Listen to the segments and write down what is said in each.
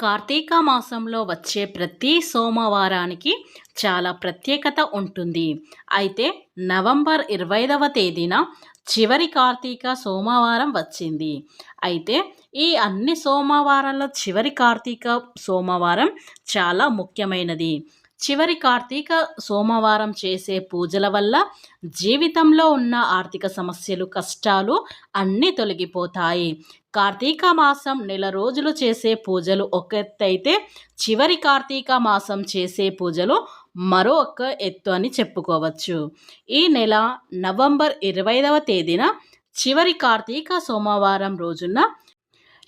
కార్తీక మాసంలో వచ్చే ప్రతి సోమవారానికి చాలా ప్రత్యేకత ఉంటుంది. అయితే నవంబర్ ఇరవైదవ తేదీన చివరి కార్తీక సోమవారం వచ్చింది. అయితే ఈ అన్ని సోమవారాల్లో చివరి కార్తీక సోమవారం చాలా ముఖ్యమైనది. చివరి కార్తీక సోమవారం చేసే పూజల వల్ల జీవితంలో ఉన్న ఆర్థిక సమస్యలు కష్టాలు అన్నీ తొలగిపోతాయి. కార్తీక మాసం నెల రోజులు చేసే పూజలు. ఒక ఎత్తు అయితే చివరి కార్తీక మాసం చేసే పూజలు మరో ఒక ఎత్తు అని చెప్పుకోవచ్చు. ఈ నెల నవంబర్ ఇరవైదవ తేదీన చివరి కార్తీక సోమవారం రోజున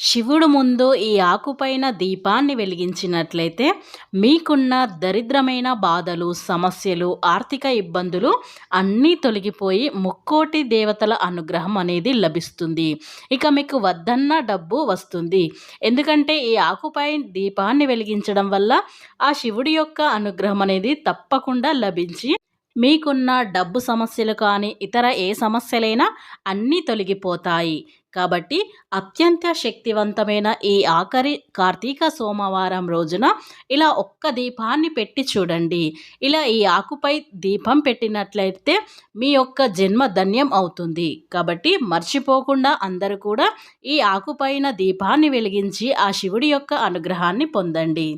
శివుడు ముందు ఈ ఆకుపైన దీపాన్ని వెలిగించినట్లయితే మీకున్న దరిద్రమైన బాధలు సమస్యలు ఆర్థిక ఇబ్బందులు అన్నీ తొలగిపోయి ముక్కోటి దేవతల అనుగ్రహం అనేది లభిస్తుంది. ఇక మీకు వద్దన్న డబ్బు వస్తుంది. ఎందుకంటే ఈ ఆకుపై దీపాన్ని వెలిగించడం వల్ల ఆ శివుడి యొక్క అనుగ్రహం అనేది తప్పకుండా లభించి మీకున్న డబ్బు సమస్యలు కానీ ఇతర ఏ సమస్యలైనా అన్నీ తొలగిపోతాయి. కాబట్టి అత్యంత శక్తివంతమైన ఈ ఆఖరి కార్తీక సోమవారం రోజున ఇలా ఒక్క దీపాన్ని పెట్టి చూడండి. ఇలా ఈ ఆకుపై దీపం పెట్టినట్లయితే మీ యొక్క జన్మ ధన్యం అవుతుంది. కాబట్టి మర్చిపోకుండా అందరూ కూడా ఈ ఆకుపైన దీపాన్ని వెలిగించి ఆ శివుడి యొక్క అనుగ్రహాన్ని పొందండి.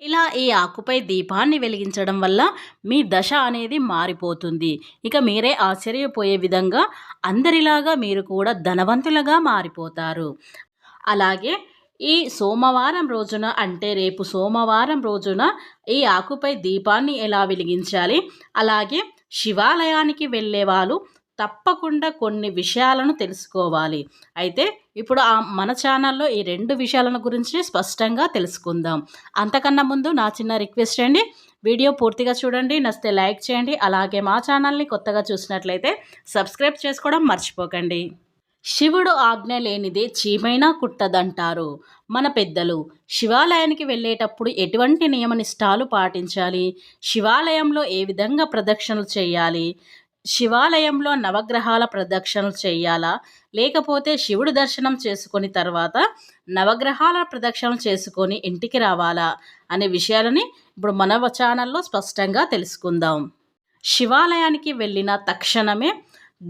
ఇలా ఈ ఆకుపై దీపాన్ని వెలిగించడం వల్ల మీ దశ అనేది మారిపోతుంది. ఇక మీరే ఆశ్చర్యపోయే విధంగా అందరిలాగా మీరు కూడా ధనవంతులుగా మారిపోతారు. అలాగే ఈ సోమవారం రోజున అంటే రేపు సోమవారం రోజున ఈ ఆకుపై దీపాన్ని ఎలా వెలిగించాలి? అలాగే శివాలయానికి వెళ్ళే వాళ్ళు తప్పకుండా కొన్ని విషయాలను తెలుసుకోవాలి. అయితే ఇప్పుడు ఆ మన ఛానల్లో ఈ రెండు విషయాలను గురించి స్పష్టంగా తెలుసుకుందాం. అంతకన్నా ముందు నా చిన్న రిక్వెస్ట్ అండి. వీడియో పూర్తిగా చూడండి నచ్చితే లైక్ చేయండి అలాగే మా ఛానల్ని కొత్తగా చూసినట్లయితే సబ్స్క్రైబ్ చేసుకోవడం మర్చిపోకండి. శివుడు ఆజ్ఞ లేనిదే చీమైనా కుట్టదంటారు. మన పెద్దలు శివాలయానికి వెళ్ళేటప్పుడు ఎటువంటి నియమనిష్టాలు పాటించాలి? శివాలయంలో ఏ విధంగా ప్రదక్షిణలు చేయాలి? శివాలయంలో నవగ్రహాల ప్రదక్షిణలు చేయాలా? లేకపోతే శివుడు దర్శనం చేసుకుని తర్వాత నవగ్రహాల ప్రదక్షిణలు చేసుకొని ఇంటికి రావాలా? అనే విషయాలని ఇప్పుడు మన ఛానల్లో స్పష్టంగా తెలుసుకుందాం. శివాలయానికి వెళ్ళిన తక్షణమే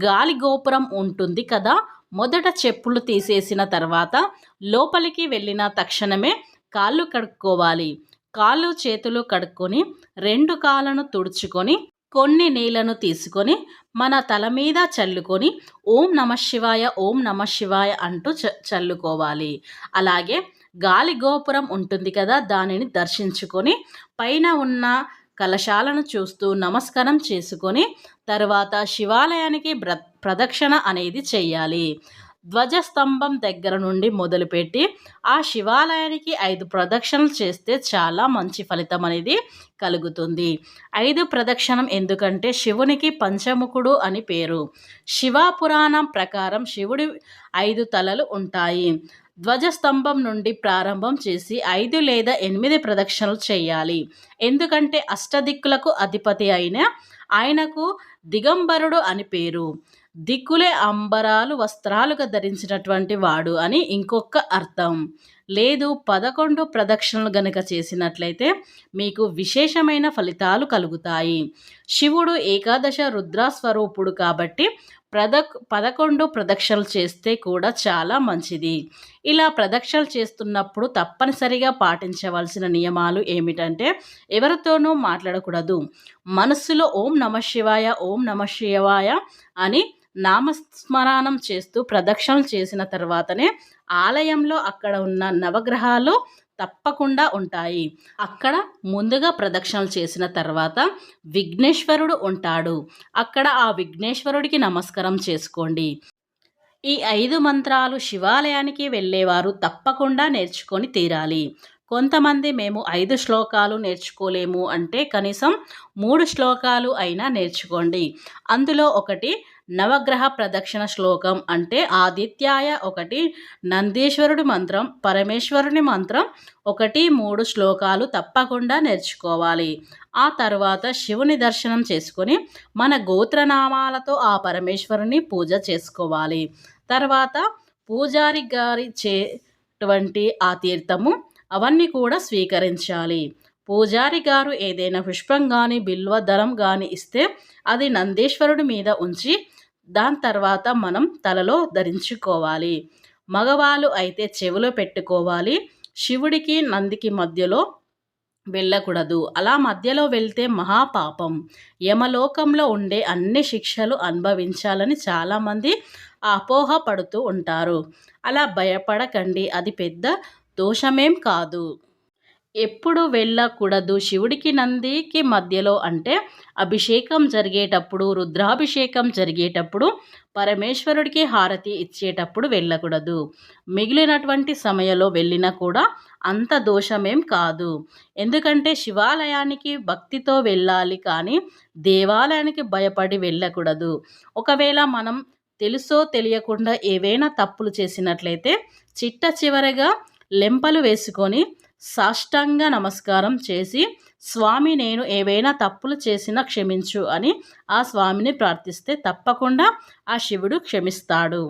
గాలి గోపురం ఉంటుంది కదా? మొదట చెప్పులు తీసేసిన తర్వాత లోపలికి వెళ్ళిన తక్షణమే కాళ్ళు కడుక్కోవాలి. కాళ్ళు చేతులు కడుక్కొని రెండు కాళ్ళను తుడుచుకొని కొన్ని నీళ్ళను తీసుకొని మన తల మీద చల్లుకొని ఓం నమ శివాయ ఓం నమ శివాయ అంటూ చ చల్లుకోవాలి. అలాగే గాలి గోపురం ఉంటుంది కదా దానిని దర్శించుకొని పైన ఉన్న కలశాలను చూస్తూ నమస్కారం చేసుకొని తర్వాత శివాలయానికి ప్రదక్షిణ అనేది చేయాలి. ధ్వజస్తంభం దగ్గర నుండి మొదలుపెట్టి ఆ శివాలయానికి ఐదు ప్రదక్షిణలు చేస్తే చాలా మంచి ఫలితం అనేది కలుగుతుంది. ఐదు ప్రదక్షిణం ఎందుకంటే శివునికి పంచముఖుడు అని పేరు. శివ పురాణం ప్రకారం శివుడి ఐదు తలలు ఉంటాయి. ధ్వజస్తంభం నుండి ప్రారంభం చేసి ఐదు లేదా ఎనిమిది ప్రదక్షిణలు చేయాలి. ఎందుకంటే అష్టదిక్కులకు అధిపతి అయిన ఆయనకు దిగంబరుడు అని పేరు. దిక్కులే అంబరాలు వస్త్రాలుగా ధరించినటువంటి వాడు అని ఇంకొక అర్థం. లేదు పదకొండు ప్రదక్షిణలు గనుక చేసినట్లయితే మీకు విశేషమైన ఫలితాలు కలుగుతాయి. శివుడు ఏకాదశ రుద్రస్వరూపుడు కాబట్టి ప్రద పదకొండు ప్రదక్షిణలు చేస్తే కూడా చాలా మంచిది. ఇలా ప్రదక్షిణలు చేస్తున్నప్పుడు తప్పనిసరిగా పాటించవలసిన నియమాలు ఏమిటంటే ఎవరితోనూ మాట్లాడకూడదు. మనస్సులో ఓం నమ శివాయ ఓం నమ శివాయ అని నామస్మరణం చేస్తూ ప్రదక్షిణలు చేసిన తర్వాతనే ఆలయంలో అక్కడ ఉన్న నవగ్రహాలు తప్పకుండా ఉంటాయి. అక్కడ ముందుగా ప్రదక్షిణలు చేసిన తర్వాత విఘ్నేశ్వరుడు ఉంటాడు. అక్కడ ఆ విఘ్నేశ్వరుడికి నమస్కారం చేసుకోండి. ఈ ఐదు మంత్రాలు శివాలయానికి వెళ్ళేవారు తప్పకుండా నేర్చుకొని తీరాలి. కొంతమంది మేము ఐదు శ్లోకాలు నేర్చుకోలేము అంటే కనీసం మూడు శ్లోకాలు అయినా నేర్చుకోండి. అందులో ఒకటి నవగ్రహ ప్రదక్షిణ శ్లోకం అంటే ఆదిత్యాయ ఒకటి నందీశ్వరుడి మంత్రం పరమేశ్వరుని మంత్రం ఒకటి మూడు శ్లోకాలు తప్పకుండా నేర్చుకోవాలి. ఆ తర్వాత శివుని దర్శనం చేసుకొని మన గోత్రనామాలతో ఆ పరమేశ్వరుని పూజ చేసుకోవాలి. తర్వాత పూజారి గారి చేటువంటి ఆ తీర్థము అవన్నీ కూడా స్వీకరించాలి. పూజారి గారు ఏదైనా పుష్పం కానీ బిల్వ దళం కానీ ఇస్తే అది నందీశ్వరుడి మీద ఉంచి దాని తర్వాత మనం తలలో ధరించుకోవాలి. మగవాళ్ళు అయితే చెవిలో పెట్టుకోవాలి. శివుడికి నందికి మధ్యలో వెళ్ళకూడదు. అలా మధ్యలో వెళ్తే మహాపాపం. యమలోకంలో ఉండే అన్ని శిక్షలు అనుభవించాలని చాలామంది అపోహ పడుతూ ఉంటారు. అలా భయపడకండి. అది పెద్ద దోషమేం కాదు. ఎప్పుడు వెళ్ళకూడదు. శివుడికి నందికి మధ్యలో అంటే అభిషేకం జరిగేటప్పుడు రుద్రాభిషేకం జరిగేటప్పుడు పరమేశ్వరుడికి హారతి ఇచ్చేటప్పుడు వెళ్ళకూడదు. మిగిలినటువంటి సమయంలో వెళ్ళినా కూడా అంత దోషమేం కాదు. ఎందుకంటే శివాలయానికి భక్తితో వెళ్ళాలి కానీ దేవాలయానికి భయపడి వెళ్ళకూడదు. ఒకవేళ మనం తెలుసో తెలియకుండా ఏవైనా తప్పులు చేసినట్లయితే చిట్ట చివరగా లెంపలు వేసుకొని సాష్టాంగ నమస్కారం చేసి స్వామి నేను ఏవైనా తప్పులు చేసినా క్షమించు అని ఆ స్వామిని ప్రార్థిస్తే తప్పకుండా ఆ శివుడు క్షమిస్తాడు.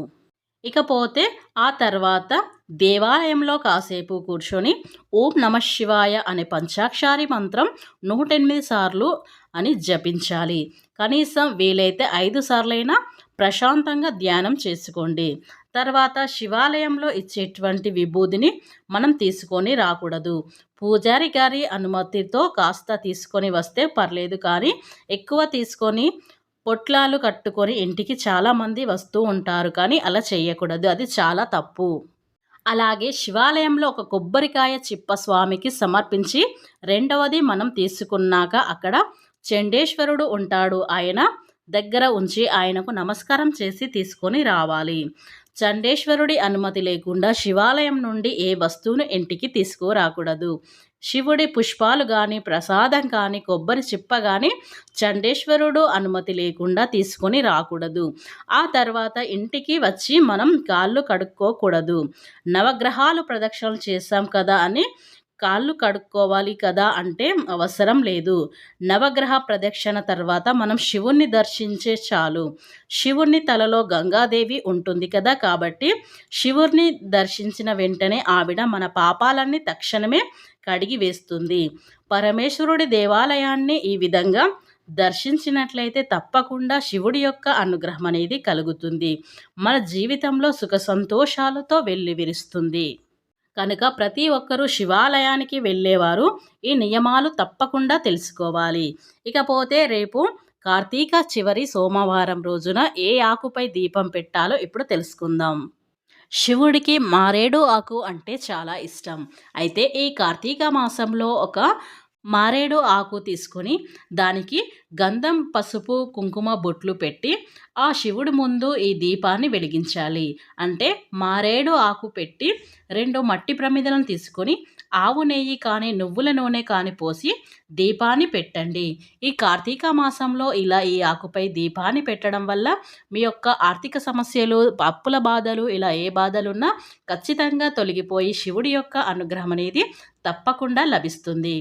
ఇకపోతే ఆ తర్వాత దేవాలయంలో కాసేపు కూర్చొని ఓం నమ శివాయ అనే పంచాక్షారి మంత్రం నూటెనిమిది సార్లు అని జపించాలి. కనీసం వీలైతే ఐదు సార్లైనా ప్రశాంతంగా ధ్యానం చేసుకోండి. తర్వాత శివాలయంలో ఇచ్చేటువంటి విభూదిని మనం తీసుకొని రాకూడదు. పూజారి గారి అనుమతితో కాస్త తీసుకొని వస్తే పర్లేదు కానీ ఎక్కువ తీసుకొని పొట్లాలు కట్టుకొని ఇంటికి చాలామంది వస్తూ ఉంటారు కానీ అలా చేయకూడదు. అది చాలా తప్పు. అలాగే శివాలయంలో ఒక కొబ్బరికాయ చిప్ప స్వామికి సమర్పించి రెండవది మనం తీసుకున్నాక అక్కడ చండేశ్వరుడు ఉంటాడు. ఆయన దగ్గర ఉంచి ఆయనకు నమస్కారం చేసి తీసుకొని రావాలి. చండేశ్వరుడి అనుమతి లేకుండా శివాలయం నుండి ఏ వస్తువును ఇంటికి తీసుకురాకూడదు. శివుడి పుష్పాలు కానీ ప్రసాదం కానీ కొబ్బరి చిప్ప కానీ చండేశ్వరుడు అనుమతి లేకుండా తీసుకొని రాకూడదు. ఆ తర్వాత ఇంటికి వచ్చి మనం కాళ్ళు కడుక్కోకూడదు. నవగ్రహాలు ప్రదక్షిణలు చేశాం కదా అని కాళ్ళు కడుక్కోవాలి కదా అంటే అవసరం లేదు. నవగ్రహ ప్రదక్షిణ తర్వాత మనం శివుణ్ణి దర్శించే చాలు. శివుణ్ణి తలలో గంగాదేవి ఉంటుంది కదా కాబట్టి శివుణ్ణి దర్శించిన వెంటనే ఆవిడ మన పాపాలన్నీ తక్షణమే కడిగి వేస్తుంది. పరమేశ్వరుడి దేవాలయాన్ని ఈ విధంగా దర్శించినట్లయితే తప్పకుండా శివుడి యొక్క అనుగ్రహం అనేది కలుగుతుంది. మన జీవితంలో సుఖ సంతోషాలతో వెళ్ళి విరుస్తుంది కనుక ప్రతి ఒక్కరూ శివాలయానికి వెళ్ళేవారు. ఈ నియమాలు తప్పకుండా తెలుసుకోవాలి. ఇకపోతే రేపు కార్తీక చివరి సోమవారం రోజున ఏ ఆకుపై దీపం పెట్టాలో ఇప్పుడు తెలుసుకుందాం. శివుడికి మారేడు ఆకు అంటే చాలా ఇష్టం. అయితే ఈ కార్తీక మాసంలో ఒక మారేడు ఆకు తీసుకొని దానికి గంధం పసుపు కుంకుమ బొట్లు పెట్టి ఆ శివుడి ముందు ఈ దీపాన్ని వెలిగించాలి. అంటే మారేడు ఆకు పెట్టి రెండు మట్టి ప్రమిదలను తీసుకొని ఆవు నెయ్యి కానీ నువ్వుల నూనె కానీ పోసి దీపాన్ని పెట్టండి. ఈ కార్తీక మాసంలో ఇలా ఈ ఆకుపై దీపాన్ని పెట్టడం వల్ల మీ యొక్క ఆర్థిక సమస్యలు అప్పుల బాధలు ఇలా ఏ బాధలున్నా ఖచ్చితంగా తొలగిపోయి శివుడి యొక్క అనుగ్రహం అనేది తప్పకుండా లభిస్తుంది.